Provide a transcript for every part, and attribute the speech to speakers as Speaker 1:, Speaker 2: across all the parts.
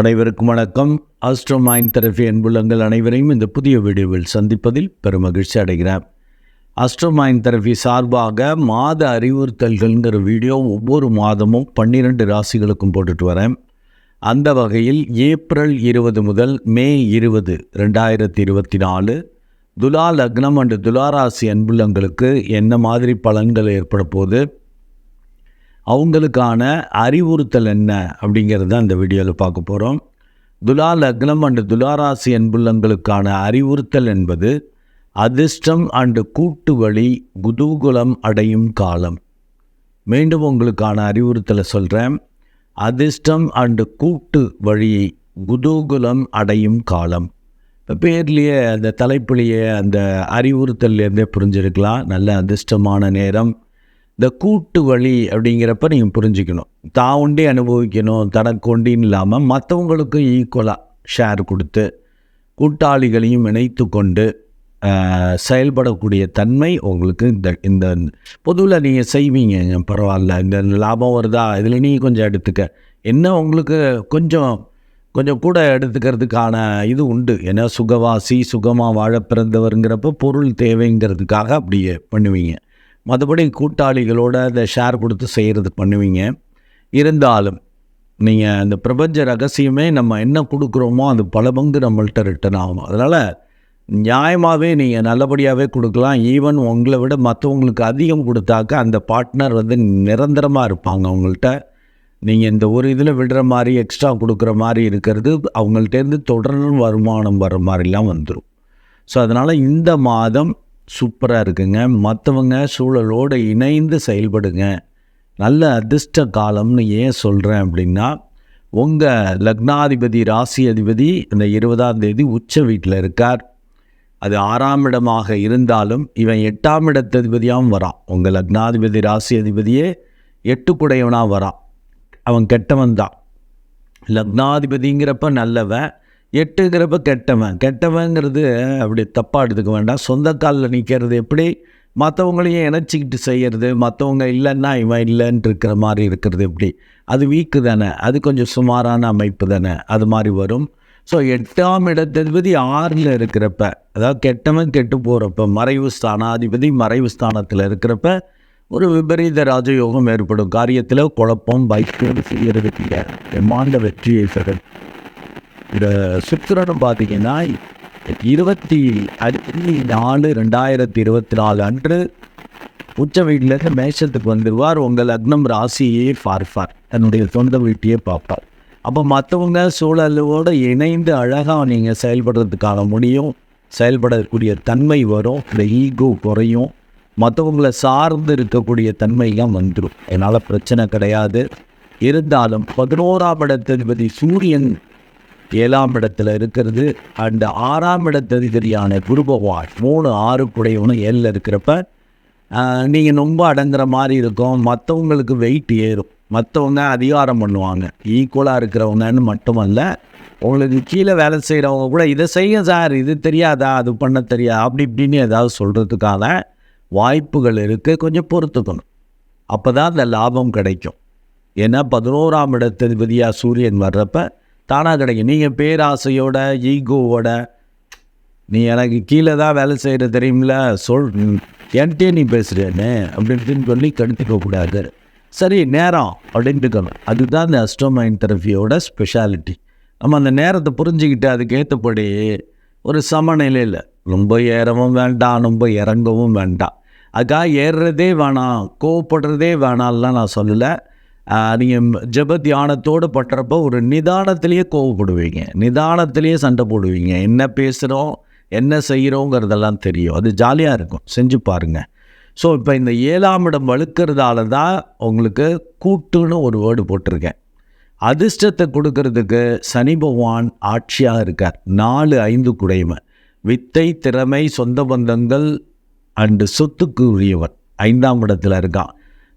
Speaker 1: அனைவருக்கும் வணக்கம். Astro mind therapy அன்புள்ளங்கள் அனைவரையும் இந்த புதிய வீடியோவில் சந்திப்பதில் பெருமகிழ்ச்சி அடைகிறேன். ஆஸ்ட்ரோ மைண்ட் தெரபி சார்பாக மாத அறிவுறுத்தல்கள்ங்கிற வீடியோ ஒவ்வொரு மாதமும் பன்னிரெண்டு ராசிகளுக்கும் போட்டுட்டு வரேன். அந்த வகையில் ஏப்ரல் இருபது முதல் மே இருபது ரெண்டாயிரத்தி இருபத்தி நாலு துலா லக்னம் அண்டு துலாராசி அன்புள்ளங்களுக்கு என்ன மாதிரி பலன்கள் ஏற்பட போகுது? அவங்களுக்கான அறிவுறுத்தல் என்ன அப்படிங்கிறது தான் இந்த வீடியோவில் பார்க்க போகிறோம் துலா லக்னம் அண்டு துலாராசி அன்புள்ளங்களுக்கான அறிவுறுத்தல் என்பது அதிர்ஷ்டம் அண்டு கூட்டு வழி குதூகுலம் அடையும் காலம். மீண்டும் உங்களுக்கான அறிவுறுத்தலை சொல்கிறேன் அதிர்ஷ்டம் அண்டு கூட்டு வழி குதூகுலம் அடையும் காலம். இப்போ பேர்லேயே அந்த தலைப்புலேயே அந்த அறிவுறுத்தல்லேருந்தே புரிஞ்சிருக்கலாம். நல்ல அதிர்ஷ்டமான நேரம். இந்த கூட்டு வழி அப்படிங்கிறப்ப நீங்கள் புரிஞ்சுக்கணும். தான் ஒண்டி அனுபவிக்கணும். தனக்கு ஒண்டின்னு இல்லாமல் மற்றவங்களுக்கும் ஈக்குவலாக ஷேர் கொடுத்து கூட்டாளிகளையும் இணைத்து கொண்டு செயல்படக்கூடிய தன்மை உங்களுக்கு இந்த இந்த பொதுவில் நீங்கள் செய்வீங்க. பரவாயில்ல. இந்த லாபம் வருதா? இதில் நீங்கள் கொஞ்சம் எடுத்துக்க. என்ன உங்களுக்கு கொஞ்சம் கொஞ்சம் கூட எடுத்துக்கிறதுக்கான இது உண்டு. ஏன்னா சுகவாசி சுகமாக வாழ பிறந்தவருங்கிறப்ப பொருள் தேவைங்கிறதுக்காக அப்படியே பண்ணுவீங்க. மற்றபடி கூட்டாளிகளோட அதை ஷேர் கொடுத்து செய்கிறது பண்ணுவீங்க. இருந்தாலும் நீங்கள் அந்த பிரபஞ்ச ரகசியமே நம்ம என்ன கொடுக்குறோமோ அது பல பங்கு நம்மள்கிட்ட ரிட்டர்ன் ஆகும் அதனால் நியாயமாகவே நீங்கள் நல்லபடியாகவே கொடுக்கலாம். ஈவன் உங்களை விட மற்றவங்களுக்கு அதிகம் கொடுத்தாக்க அந்த பார்ட்னர் வந்து நிரந்தரமாக இருப்பாங்க அவங்கள்ட்ட. நீங்கள் இந்த ஒரு இதில் விடுற மாதிரி எக்ஸ்ட்ரா கொடுக்குற மாதிரி இருக்கிறது அவங்கள்ட்டேருந்து தொடர்ந்து வருமானம் வர மாதிரிலாம் வந்துடும் ஸோ அதனால் இந்த மாதம் சூப்பராக இருக்குங்க. மற்றவங்க சூழலோடு இணைந்து செயல்படுங்க. நல்ல அதிர்ஷ்ட காலம்னு ஏன் சொல்கிறேன் அப்படின்னா உங்கள் லக்னாதிபதி ராசி அதிபதி இந்த இருபதாம் தேதி உச்ச வீட்டில் இருக்கார். அது ஆறாம் இடமாக இருந்தாலும் இவன் எட்டாம் இடத்ததிபதியாகவும் வரான். உங்கள் லக்னாதிபதி ராசி அதிபதியே எட்டுக்குடையவனாக வரான். அவன் கெட்டவன் தான். லக்னாதிபதிங்கிறப்ப நல்லவன் எட்டுங்கிறப்ப கெட்டவன். கெட்டவங்கிறது அப்படி தப்பாக எடுத்துக்க வேண்டாம். சொந்த காலில் நிற்கிறது எப்படி? மற்றவங்களையும் இணைச்சிக்கிட்டு செய்கிறது மற்றவங்க இல்லைன்னா இவன் இல்லைன்னு இருக்கிற மாதிரி இருக்கிறது எப்படி? அது வீக்கு தானே. அது கொஞ்சம் சுமாரான அமைப்பு தானே. அது மாதிரி வரும். ஸோ எட்டாம் இடத்ததிபதி ஆறில் இருக்கிறப்ப அதாவது கெட்டவன் கெட்டு போகிறப்ப மறைவு ஸ்தானாதிபதி மறைவு ஸ்தானத்தில் இருக்கிறப்ப ஒரு விபரீத ராஜயோகம் ஏற்படும். காரியத்தில் குழப்பம் பைக்கோடு செய்யறதுக்கு இல்லை. பிரம்மாண்ட வெற்றியை பெறும். இந்த சுக்கிரனும் பார்த்தீங்கன்னா இருபத்தி அஞ்சு நாலு ரெண்டாயிரத்தி இருபத்தி நாலு அன்று உச்ச வீட்டிலேருந்து மேஷத்துக்கு வந்துடுவார் உங்கள் லக்னம் ராசியே பார்ப்பார். தன்னுடைய சொந்த வீட்டையே பார்ப்பார். அப்போ மற்றவங்க சூழலோடு இணைந்து அழகாக நீங்கள் செயல்படுறதுக்கான முடியும். செயல்படக்கூடிய தன்மை வரும். இந்த ஈகோ குறையும். மற்றவங்களை சார்ந்து இருக்கக்கூடிய தன்மையெல்லாம் வந்துடும் என்னால் பிரச்சனை கிடையாது. இருந்தாலும் பதினோராம் இடத்திபதி சூரியன் ஏழாம் இடத்துல இருக்கிறது. அந்த ஆறாம் இடத்ததிபதியான குரு பகவான் மூணு ஆறு குடையவனும் ஏழில் இருக்கிறப்ப நீங்கள் ரொம்ப அடங்குற மாதிரி இருக்கும். மற்றவங்களுக்கு வெயிட் ஏறும். மற்றவங்க அதிகாரம் பண்ணுவாங்க. ஈக்குவலாக இருக்கிறவங்கன்னு மட்டுமல்ல உங்களுக்கு கீழே வேலை செய்கிறவங்க கூட இதை செய்ய சார் இது தெரியாதா அது பண்ண தெரியாது அப்படி இப்படின்னு ஏதாவது சொல்கிறதுக்கான வாய்ப்புகள் இருக்குது கொஞ்சம் பொறுத்துக்கணும். அப்போ தான் அந்த லாபம் கிடைக்கும். ஏன்னா பதினோராம் இடத்ததிபதியாக சூரியன் வர்றப்போ தானாக கிடைக்கும். நீங்கள் பேராசையோட ஈகோவோட நீ எனக்கு கீழே தான் வேலை செய்கிற தெரியுமில சொல் என்கிட்டே நீ பேசுகிறேன்னு அப்படின்னு சொல்லி கெடுத்துக்கக்கூடாது சரி நேரம் அப்படின்ட்டுக்கணும் அதுதான் இந்த அஸ்ட்ரோமைன் தெரபியோட ஸ்பெஷாலிட்டி நம்ம அந்த நேரத்தை புரிஞ்சுக்கிட்டு அதுக்கேற்றபடி ஒரு சமநிலையில் ரொம்ப ஏறவும் வேண்டாம் ரொம்ப இறங்கவும் வேண்டாம். அதுக்காக ஏறுறதே வேணாம் கோவப்படுறதே வேணாம்லாம் நான் சொல்லலை. நீங்கள் ஜெப தியானத்தோடு பட்டுறப்போ ஒரு நிதானத்திலேயே கோவப்படுவீங்க. நிதானத்திலேயே சண்டை போடுவீங்க. என்ன பேசுகிறோம் என்ன செய்கிறோங்கிறதெல்லாம் தெரியும். அது ஜாலியாக இருக்கும். செஞ்சு பாருங்கள் ஸோ இப்போ இந்த ஏழாம் இடம் வழுக்கிறதால தான் உங்களுக்கு கூட்டுன்னு ஒரு வேர்டு போட்டிருக்கேன். அதிர்ஷ்டத்தை கொடுக்கறதுக்கு சனி பகவான் ஆட்சியாக இருக்கார். நாலு ஐந்து குடைமை. வித்தை திறமை சொந்த பந்தங்கள் அண்டு சொத்துக்கு உரியவன் ஐந்தாம் இடத்துல இருக்கான்.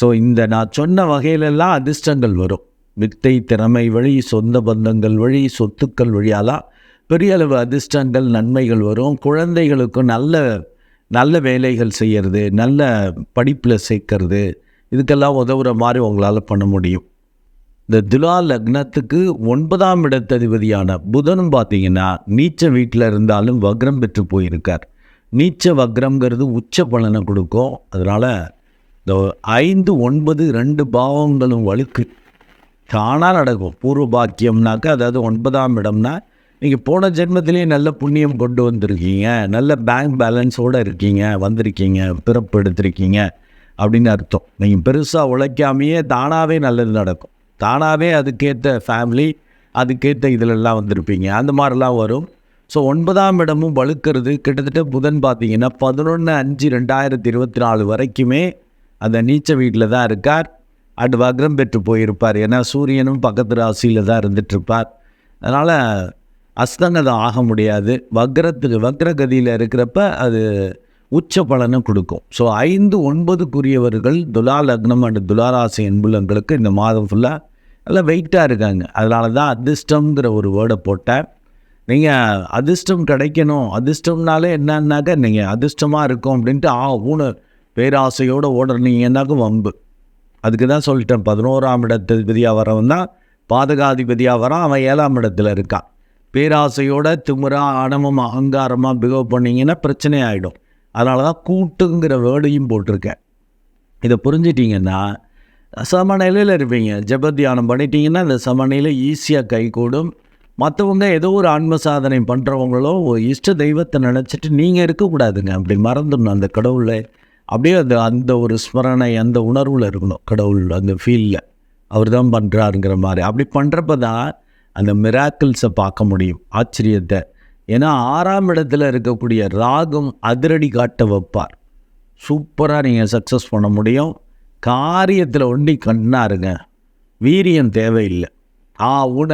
Speaker 1: ஸோ இந்த நான் சொன்ன வகையிலெல்லாம் அதிர்ஷ்டங்கள் வரும். வித்தை திறமை வழி சொந்த பந்தங்கள் வழி சொத்துக்கள் வழியாலாம் பெரிய அளவு அதிர்ஷ்டங்கள் நன்மைகள் வரும். குழந்தைகளுக்கும் நல்ல நல்ல வேலைகள் செய்கிறது நல்ல படிப்பில் சேர்க்கறது இதுக்கெல்லாம் உதவுற மாதிரி உங்களால் பண்ண முடியும். இந்த துலா லக்னத்துக்கு ஒன்பதாம் இடத்ததிபதியான புதனும் பார்த்தீங்கன்னா நீச்ச வீட்டில் இருந்தாலும் வக்ரம் பெற்று போயிருக்கார். நீச்ச வக்ரம்ங்கிறது உச்ச பலனை கொடுக்கும். அதனால் இந்த ஐந்து ஒன்பது ரெண்டு பாவங்களும் வழுக்கு தானாக நடக்கும். பூர்வ பாக்கியம்னாக்கா அதாவது ஒன்பதாம் இடம்னா நீங்கள் போன ஜென்மத்திலேயே நல்ல புண்ணியம் கொண்டு வந்திருக்கீங்க. நல்ல பேங்க் பேலன்ஸோடு இருக்கீங்க. வந்திருக்கீங்க. பிறப்பு எடுத்திருக்கீங்க. அப்படின்னு அர்த்தம். நீங்கள் பெருசாக உழைக்காமையே தானாகவே நல்லது நடக்கும். தானாகவே அதுக்கேற்ற ஃபேமிலி அதுக்கேற்ற இதிலெல்லாம் வந்திருப்பீங்க. அந்த மாதிரிலாம் வரும். ஸோ ஒன்பதாம் இடமும் வழுக்கிறது கிட்டத்தட்ட புதன் பார்த்தீங்கன்னா பதினொன்று அஞ்சு ரெண்டாயிரத்தி இருபத்தி நாலு வரைக்குமே அந்த நீச்ச வீட்டில் தான் இருக்கார். அண்டு வக்ரம் பெற்று போயிருப்பார் ஏன்னா சூரியனும் பக்கத்து ராசியில் தான் இருந்துகிட்ருப்பார் அதனால் அஸ்தங்கதம் ஆக முடியாது. வக்ரத்துக்கு வக்ரகதியில் இருக்கிறப்ப அது உச்ச பலனை கொடுக்கும். ஸோ ஐந்து ஒன்பதுக்குரியவர்கள் துலா லக்னம் அண்ட் துலாராசி என்புலங்களுக்கு இந்த மாதம் ஃபுல்லாக நல்லா வெயிட்டாக இருக்காங்க. அதனால தான் அதிர்ஷ்டம்ங்கிற ஒரு வேர்டை போட்டேன் நீங்கள் அதிர்ஷ்டம் கிடைக்கணும். அதிர்ஷ்டம்னாலே என்னன்னாக்கா நீங்கள் அதிர்ஷ்டமாக இருக்கும் அப்படின்ட்டு ஆ ஊன பேராசையோடு ஓடுறீங்கன்னாக்கும் வம்பு. அதுக்கு தான் சொல்லிட்டேன் பதினோராம் இடத்திபதியாக வரவன் தான் பாதகாதிபதியாக வரான் அவன் ஏழாம் இடத்துல இருக்கான். பேராசையோட திமுறா ஆணவம் அகங்காரமாக பிகவ் பண்ணிங்கன்னா பிரச்சனை ஆகிடும் அதனால தான் கூட்டுங்கிற வேர்டையும் போட்டிருக்கேன். இதை புரிஞ்சிட்டிங்கன்னா சமநிலையில் இருப்பீங்க. ஜபத்தியானம் தியானம் பண்ணிட்டீங்கன்னா அந்த சமநிலையில் ஈஸியாக கைகூடும். மற்றவங்க ஏதோ ஒரு ஆன்ம சாதனை பண்ணுறவங்களோ இஷ்ட தெய்வத்தை நினச்சிட்டு நீங்கள் இருக்கக்கூடாதுங்க. அப்படி மறந்துடணும் அந்த கடவுளை. அப்படியே அந்த அந்த ஒரு ஸ்மரணை அந்த உணர்வில் இருக்கணும் கடவுள் அந்த ஃபீலில் அவர் தான் பண்ணுறாருங்கிற மாதிரி. அப்படி பண்ணுறப்ப தான் அந்த மிராக்கிள்ஸை பார்க்க முடியும் ஆச்சரியத்தை. ஏன்னா ஆறாம் இடத்துல இருக்கக்கூடிய ராகம் அதிரடி காட்ட வைப்பார். சூப்பராக நீங்கள் சக்ஸஸ் பண்ண முடியும். காரியத்தில் ஒண்டி கண்ணாருங்க. வீரியம் தேவையில்லை. ஆ உன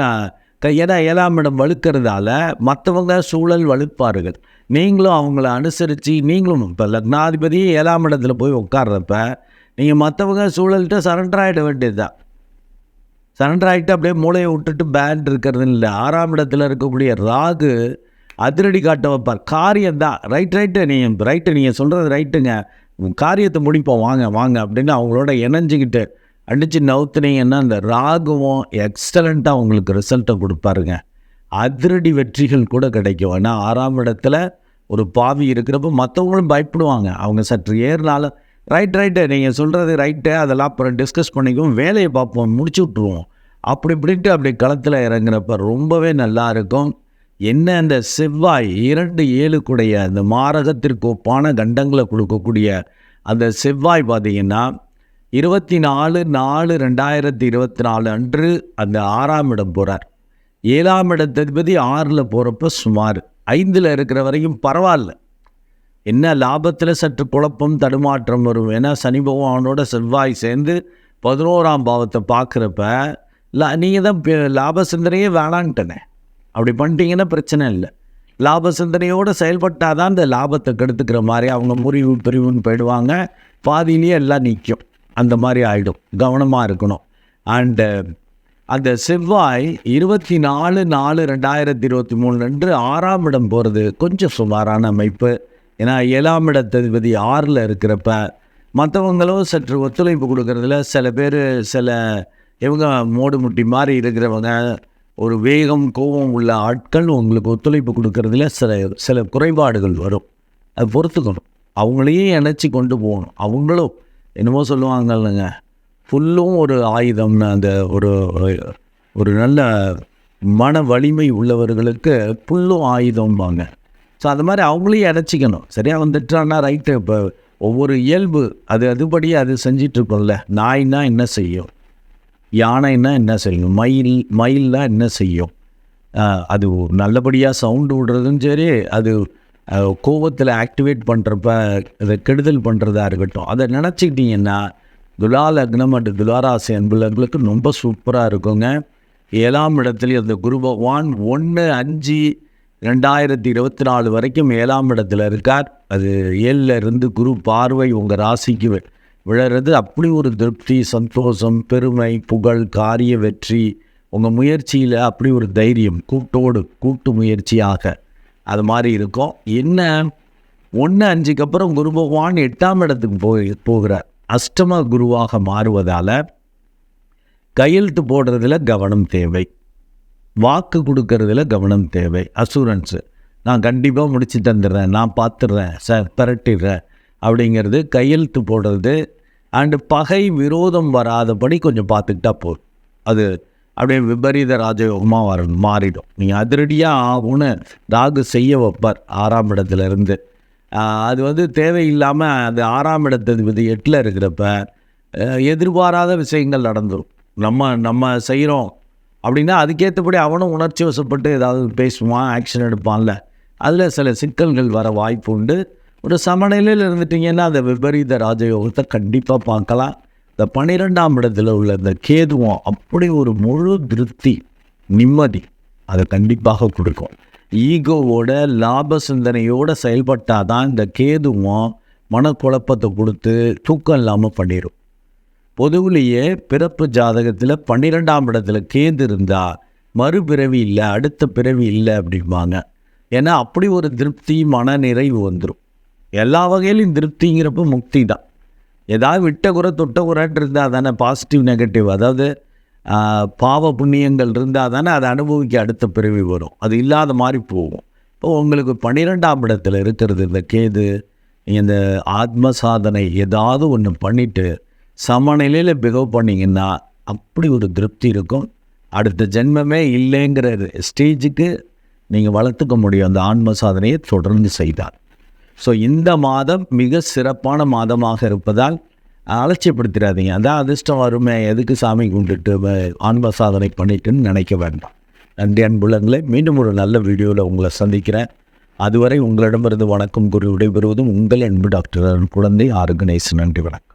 Speaker 1: ஏன்னா ஏழாம் இடம் வலுக்கிறதால மற்றவங்க சூழல் வலுப்பார்கள். நீங்களும் அவங்கள அனுசரித்து நீங்களும் இப்போ லக்னாதிபதி ஏழாம் இடத்துல போய் உட்கார்றப்ப நீங்கள் மற்றவங்க சூழல்கிட்ட சரண்டர் ஆகிட வேண்டியதுதான் சரண்டர் ஆகிட்டு அப்படியே மூளையை விட்டுட்டு பேண்ட் இருக்கிறது இல்லை. ஆறாம் இடத்துல இருக்கக்கூடிய ராகு அதிரடி காட்ட வைப்பார். காரியம் தான். ரைட் ரைட்டு நீங்கள் ரைட்டு நீங்கள் சொல்கிறது ரைட்டுங்க காரியத்தை முடிப்போம். வாங்க வாங்க அப்படின்னு அவங்களோட இணைஞ்சிக்கிட்டு அடித்து நவுத்துனீங்கன்னா அந்த ராகுவும் எக்ஸலண்ட்டாக உங்களுக்கு ரிசல்ட்டை கொடுப்பாருங்க. அதிரடி வெற்றிகள் கூட கிடைக்கும். ஏன்னா ஆறாம் இடத்துல ஒரு பாவி இருக்கிறப்ப மற்றவங்களும் பயப்படுவாங்க. அவங்க சற்று ஏறினாலும் ரைட் ரைட்டு நீங்கள் சொல்கிறது ரைட்டு அதெல்லாம் அப்புறம் டிஸ்கஸ் பண்ணிக்குவோம் வேலையை பார்ப்போம் முடிச்சு விட்ருவோம் அப்படி இப்படின்ட்டு அப்படி களத்தில் இறங்குறப்ப ரொம்பவே நல்லா இருக்கும். என்ன அந்த செவ்வாய் இரண்டு ஏழுக்குடைய அந்த மாரகத்திற்கு ஒப்பான கண்டங்களை கொடுக்கக்கூடிய அந்த செவ்வாய் பார்த்தீங்கன்னா இருபத்தி நாலு நாலு ரெண்டாயிரத்தி இருபத்தி நாலு அன்று அந்த ஆறாம் இடம் போகிறார் ஏழாம் இடத்ததிபதி ஆறில் போகிறப்ப சுமார் ஐந்தில் இருக்கிற வரைக்கும் பரவாயில்ல. என்ன லாபத்தில் சற்று குழப்பம் தடுமாற்றம் வரும். ஏன்னா சனி பகவானோட செவ்வாய் சேர்ந்து பதினோராம் பாவத்தை பார்க்குறப்ப லா நீங்கள் தான் பே- லாப சிந்தனையே வேணான்ட்டனே. அப்படி பண்ணிட்டீங்கன்னா பிரச்சனை இல்லை. லாப சிந்தனையோடு செயல்பட்டால் தான் இந்த லாபத்தை கெடுத்துக்கிற மாதிரி அவங்க முறிவு பிரிவுன்னு போயிடுவாங்க. பாதியிலேயே எல்லாம் நிற்கும் அந்த மாதிரி ஆகிடும் கவனமாக இருக்கணும். அண்டு அந்த செவ்வாய் இருபத்தி நாலு நாலு ரெண்டாயிரத்தி இருபத்தி மூணு அன்று ஆறாம் இடம் போகிறது கொஞ்சம் சுமாரான அமைப்பு. ஏன்னா ஏழாம் இடத்ததிபதி ஆறில் இருக்கிறப்ப மற்றவங்களும் சற்று ஒத்துழைப்பு கொடுக்கறதுல சில பேர் சில இவங்க மோடு முட்டி மாதிரி இருக்கிறவங்க ஒரு வேகம் கோபம் உள்ள ஆட்கள் உங்களுக்கு ஒத்துழைப்பு கொடுக்கறதுல சில சில குறைபாடுகள் வரும். அது பொறுத்துக்கணும். அவங்களையும் இணைச்சி கொண்டு போகணும். அவங்களும் என்னமோ சொல்லுவாங்கல்லங்க ஃபுல்லும் ஒரு ஆயுதம்னு அந்த ஒரு ஒரு நல்ல மன வலிமை உள்ளவர்களுக்கு புல்லும் ஆயுதம்பாங்க. ஸோ அது மாதிரி அவங்களையும் இணைச்சிக்கணும் சரியாக வந்துட்டான்னா ரைட்டு இப்போ ஒவ்வொரு இயல்பு அது அதுபடி அது செஞ்சிட்ருக்கோம்ல. நாய்னா என்ன செய்யும்? யானைன்னா என்ன செய்யும்? மயில் மயில்னா என்ன செய்யும்? அது நல்லபடியாக சவுண்டு விடுறதும் சரி அது கோபத்தில் ஆக்டிவேட் பண்ணுறப்ப அதை கெடுதல் பண்ணுறதா இருக்கட்டும். அதை நினச்சிக்கிட்டிங்கன்னா துலா லக்னம் அண்ட் துலாராசி அன்புலங்களுக்கு ரொம்ப சூப்பராக இருக்குங்க. ஏழாம் இடத்துலையும் அந்த குரு பகவான் ஒன்று அஞ்சு ரெண்டாயிரத்தி இருபத்தி நாலு வரைக்கும் ஏழாம் இடத்துல இருக்கார். அது ஏழில் இருந்து குரு பார்வை உங்கள் ராசிக்கு விழறது. அப்படி ஒரு திருப்தி சந்தோஷம் பெருமை புகழ் காரிய வெற்றி உங்கள் முயற்சியில் அப்படி ஒரு தைரியம் கூட்டோடு கூட்டு முயற்சியாக. அது மாதிரி இருக்கும். என்ன ஒன்று அஞ்சுக்கு அப்புறம் குரு பகவான் எட்டாம் இடத்துக்கு போய் போகிறார். அஷ்டம குருவாக மாறுவதால் கையெழுத்து போடுறதுல கவனம் தேவை. வாக்கு கொடுக்கறதுல கவனம் தேவை. அசூரன்ஸு நான் கண்டிப்பாக முடிச்சு தந்துடுறேன். நான் பார்த்துடுறேன் சார் பிரட்டிடுறேன். அப்படிங்கிறது கையெழுத்து போடுறது. அண்டு பகை விரோதம் வராதபடி கொஞ்சம் பார்த்துக்கிட்டா போதும். அது அப்படியே விபரீத ராஜயோகமாக வர மாறிடும். நீங்கள் அதிரடியாக ஆகும்னு ராகு செய்ய வைப்பார் ஆறாம் இடத்துலேருந்து. அது வந்து தேவையில்லாமல் அது ஆறாம் இடத்து எட்டில் இருக்கிறப்ப எதிர்பாராத விஷயங்கள் நடந்துடும் நம்ம நம்ம செய்கிறோம் அப்படின்னா அதுக்கேற்றபடி அவனும் உணர்ச்சி வசப்பட்டு ஏதாவது பேசுவான் ஆக்ஷன் எடுப்பான்ல. அதில் சில சிக்கல்கள் வர வாய்ப்பு உண்டு. ஒரு சமநிலையில் இருந்துட்டிங்கன்னா அந்த விபரீத ராஜயோகத்தை கண்டிப்பாக பார்க்கலாம். இந்த பன்னிரெண்டாம் இடத்துல உள்ள இந்த கேதுவம் அப்படி ஒரு முழு திருப்தி நிம்மதி அதை கண்டிப்பாக கொடுக்கும். ஈகோவோட லாப சிந்தனையோடு செயல்பட்டால் தான் இந்த கேதுவம் மனக்குழப்பத்தை கொடுத்து தூக்கம் இல்லாமல் பண்ணிடும் பொதுவிலேயே பிறப்பு ஜாதகத்தில் பன்னிரெண்டாம் இடத்துல கேது இருந்தால் மறுபிறவி இல்லை அடுத்த பிறவி இல்லை அப்படிம்பாங்க. ஏன்னா அப்படி ஒரு திருப்தி மன நிறைவு வந்துடும் எல்லா வகையிலும் திருப்திங்கிறப்ப முக்தி தான். ஏதாவது விட்ட குறை தொட்ட குறைட்டு இருந்தால் தானே பாசிட்டிவ் நெகட்டிவ் அதாவது பாவ புண்ணியங்கள் இருந்தால் தானே அதை அனுபவிக்க அடுத்த பிறவி வரும். அது இல்லாத மாதிரி போகும். இப்போ உங்களுக்கு பன்னிரெண்டாம் இடத்துல இருக்கிறது இந்த கேது இந்த ஆத்ம சாதனை ஏதாவது ஒன்று பண்ணிவிட்டு சமநிலையில் பிகவ் பண்ணிங்கன்னா அப்படி ஒரு திருப்தி இருக்கும். அடுத்த ஜென்மமே இல்லைங்கிற ஸ்டேஜுக்கு நீங்கள் வளர்த்துக்க முடியும் அந்த ஆன்ம சாதனையை தொடர்ந்து செய்தார் ஸோ இந்த மாதம் மிக சிறப்பான மாதமாக இருப்பதால் அலட்சியப்படுத்திடாதீங்க. அதான் அதிர்ஷ்டம் வருமே எதுக்கு சாமி கும்பிட்டுட்டு ஆன்ம சாதனை பண்ணிட்டுன்னு நினைக்க வேண்டாம். நன்றி அன்புள்ளங்களே மீண்டும் ஒரு நல்ல வீடியோவில் உங்களை சந்திக்கிறேன். அதுவரை உங்களிடமிருந்து வணக்கம் கூறி விடைபெறுவதும் உங்கள் அன்பு டாக்டர் குழந்தை ஆர்கனைஸ் நன்றி வணக்கம்.